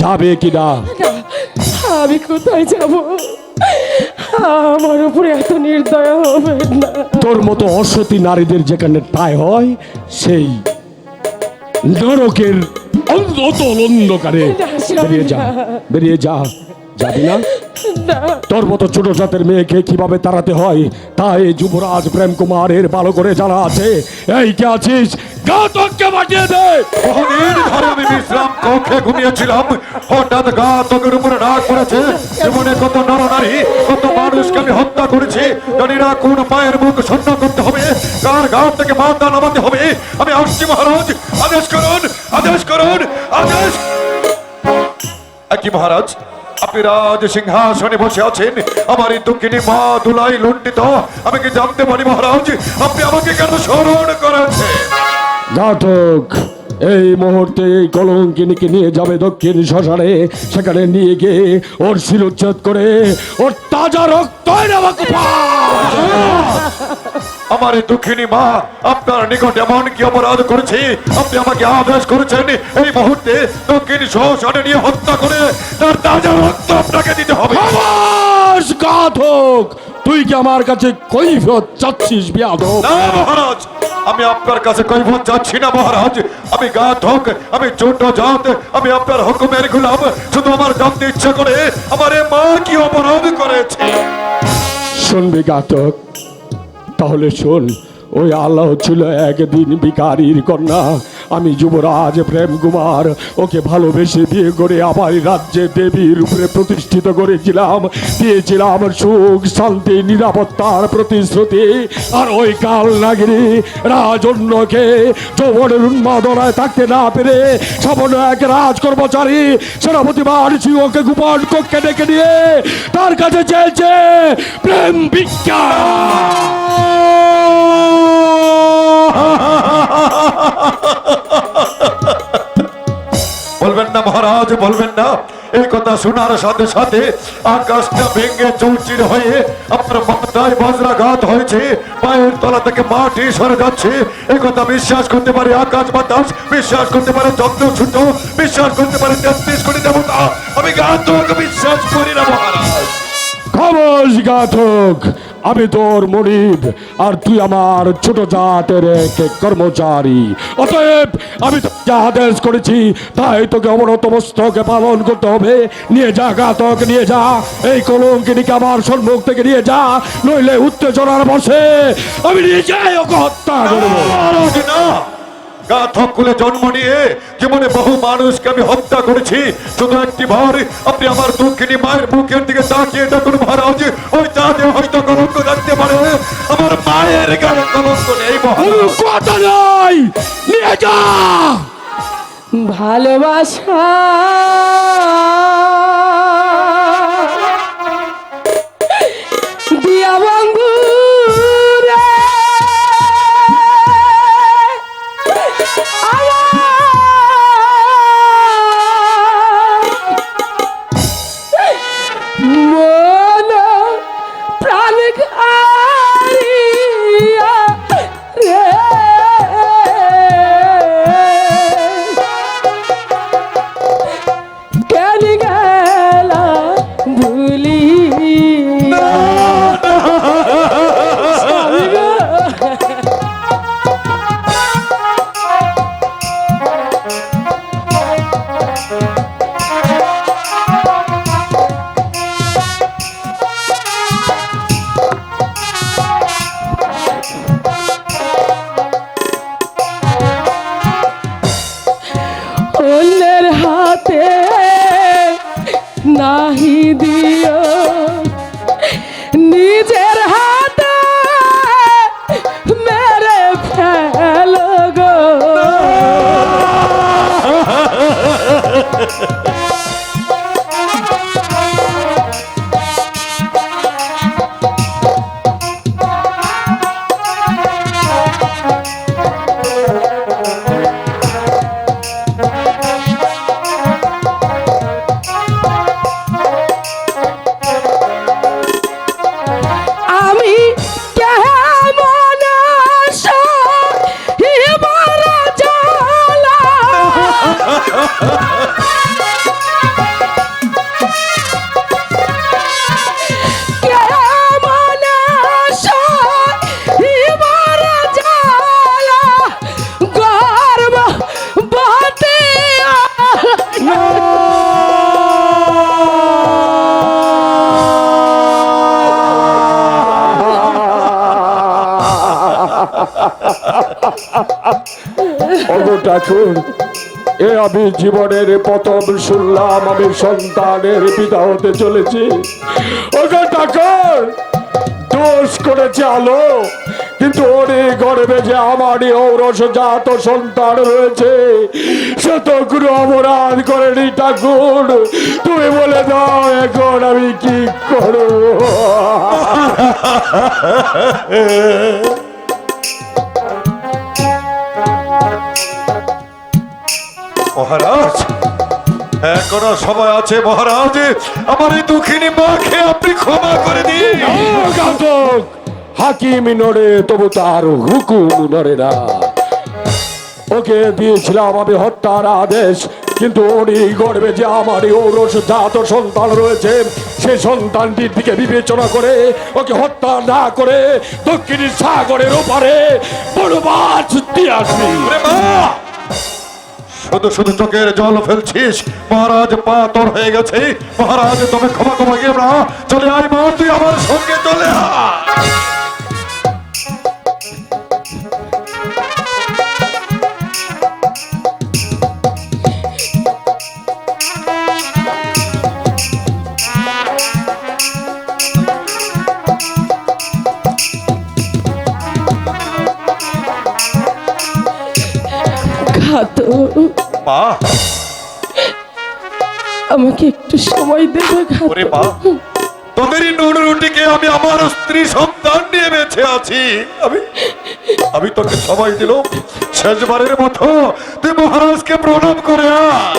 যাবে কিনা? না, আমি কোথায় যাব? আমার উপরে এত নির্দয় হবে না। তোর মতো অসতী নারীদের যেখানে পায় হয় সেই নরকের অন্ধকারে। বেরিয়ে যা বেরিয়ে যা। যাবি না? তোর মতো ছোট জাতের মেয়েকে কীভাবে তাড়াতে হয়? তাই যুবরাজ প্রেম কুমারের ভালো করে জানা আছে। এই কে আছিস? ঘাতককে পাঠিয়ে দে! আমি বিশ্রাম কক্ষে ঘুমিয়েছিলাম। হঠাৎ গা তোকের উপরে রাগ করেছে। জীবনে কত নর নারী কত মানুষকে আমি হত্যা করেছি। জানি না কোন পায়ের মুখ শূন্য করতে হবে। কার গা থেকে মাথা নামাতে হবে। আমি আসছি মহারাজ। আদেশ করুন আদেশ করুন, আদেশ কি মহারাজ? আপনি রাজ সিংহাসনে বসে আছেন। আমার এই দুঃখিনী মা দুলাই লুণ্ঠিত। আমি কি জানতে পারি মহারাজ, আপনি আমাকে কেন স্মরণ করেছেন? এই মুহূর্তে এই কলঙ্কিনীকে নিয়ে যাবে দক্ষিণ শ্মশানে। সেখানে নিয়ে গিয়ে ওর শিরোচ্ছেদ করে ওর তাজা রক্ত আমার এই দুঃখিনী মা আপনার নিকট এমন কি অপরাধ করেছি? আপনি আমাকে আদেশ করেছেন এই মুহূর্তে দক্ষিণ শ্মশানে নিয়ে হত্যা করে তার তাজা রক্ত আপনাকে দিতে হবে। খামাস ঘাতক তুই কি আমার কাছে কৈফত চাচ্ছিস বিয়াদব? না মহারাজ আমি আপনার কাছে কৈফত যাচ্ছি না মহারাজ। আমি গা গাধক আমি ছোট জাত আমি আপনার হুকুমের গুলাম। শুধু আমার জানতে ইচ্ছা করে আমার এ মা কি অপরাধ করেছে? শুনবি ঘাতক তাহলে শোন ওই আল্লাহ ছিল একদিন ভিকারির কন্যা। আমি যুবরাজ প্রেম কুমার, ওকে ভালোবেসে বিয়ে করে আমার রাজ্যে দেবীর উপরে প্রতিষ্ঠিত করেছিলাম। দিয়েছিলাম সুখ, শান্তি, নিরাপত্তার প্রতিশ্রুতি। আর ওই কাল নাগিনী রাজন্যকে যৌবনের উন্মাদনায় থাকতে না পেরে সামান্য এক রাজ কর্মচারী সেনাপতি মারছি ওকে গোপন কক্ষে ডেকে নিয়ে তার কাছে চেয়েছে প্রেম ভিক্ষা মহারাজ বলবেন না, এই কথা শোনার সাথে সাথে আকাশটা ভেঙে চৌচির হয়ে আপনার মাথায় বজ্রাঘাত হয়েছে, পায়ের তলা থেকে মাটি সরে যাচ্ছে। এই কথা বিশ্বাস করতে পারে আকাশ বাতাস, বিশ্বাস করতে পারে চন্দ্র ছুট বিশ্বাস করতে পারে তেত্রিশ কোটি দেবতা। আমি গাতক বিশ্বাস করি না মহারাজ। খামোশ ঘাতক আমি তোর মনিব আর তুই আমার ছোট জাতের এক কর্মচারী। অতএব আমি তো যা আদেশ করেছি, তাই তোকে অবনত মস্তকে পালন করতে হবে। নিয়ে যা ঘাতক, নিয়ে যা। এই কলঙ্কিনীকে আমার সম্মুখ থেকে নিয়ে যা, নইলে উত্তেজনার বসে আমি নিয়ে যাই ওকে হত্যা করব। গাথক কুলে জন্ম নিয়ে জীবনে বহু মানুষকে আমি হত্যা করেছি। শুধু একটি বার আপনি আমার দুঃখিনী মায়ের মুখের দিকে তাকিয়ে দেখুন মহারাজ, ওই চাঁদে হয়তো নেই। নয় নিয়ে যা। ভালোবাসা। নাহি দিও। নিজের হাতে মেরে ফেল গো। রাখুন এ আমি জীবনের প্রথম শুনলাম, আমি সন্তানের পিতা হতে চলেছি। ঠাকুর দোষ করেছে আলো, কিন্তু ওরে গর্বে যে আমারই ঔরস জাত সন্তান রয়েছে। সে তো কোনো অপরাধ করেনি ঠাকুর। তুমি বলে দাও এখন আমি কি করব? মহারাজ। এখনও সময় আছে মহারাজ আমার এই দুঃখিনী মাকে আপনি ক্ষমা করে দিন। হাকিম নড়ে তবু তার হুকুম নড়ে না। ওকে দিয়েছিলাম আমি হত্যার আদেশ কিন্তু উনি গর্বে যে আমারই ঔরস জাত সন্তান রয়েছে সেই সন্তানটির দিকে বিবেচনা করে ওকে হত্যা না করে দক্ষিণী সাগরের ওপারে বড় মাছ দিয়ে আসবি। শুধু শুধু চোখের জল ফেলছিস। মহারাজ পা তোর হয়ে গেছে। মহারাজ তোকে ক্ষমা ক্ষমা গিয়ে না চলে আয় মা, তুই আমার সঙ্গে চলে আয়। ঘাতক মা আমাকে একটু সময় দেবে ওরে ঘাতক মা তোদেরই নুন রুটিকে আমি আমার স্ত্রী সন্তান নিয়ে বেঁচে আছি। আমি আমি তোকে সবাই দিল শেষবারের মতো তুই মহারাজকে প্রণাম করে আয়।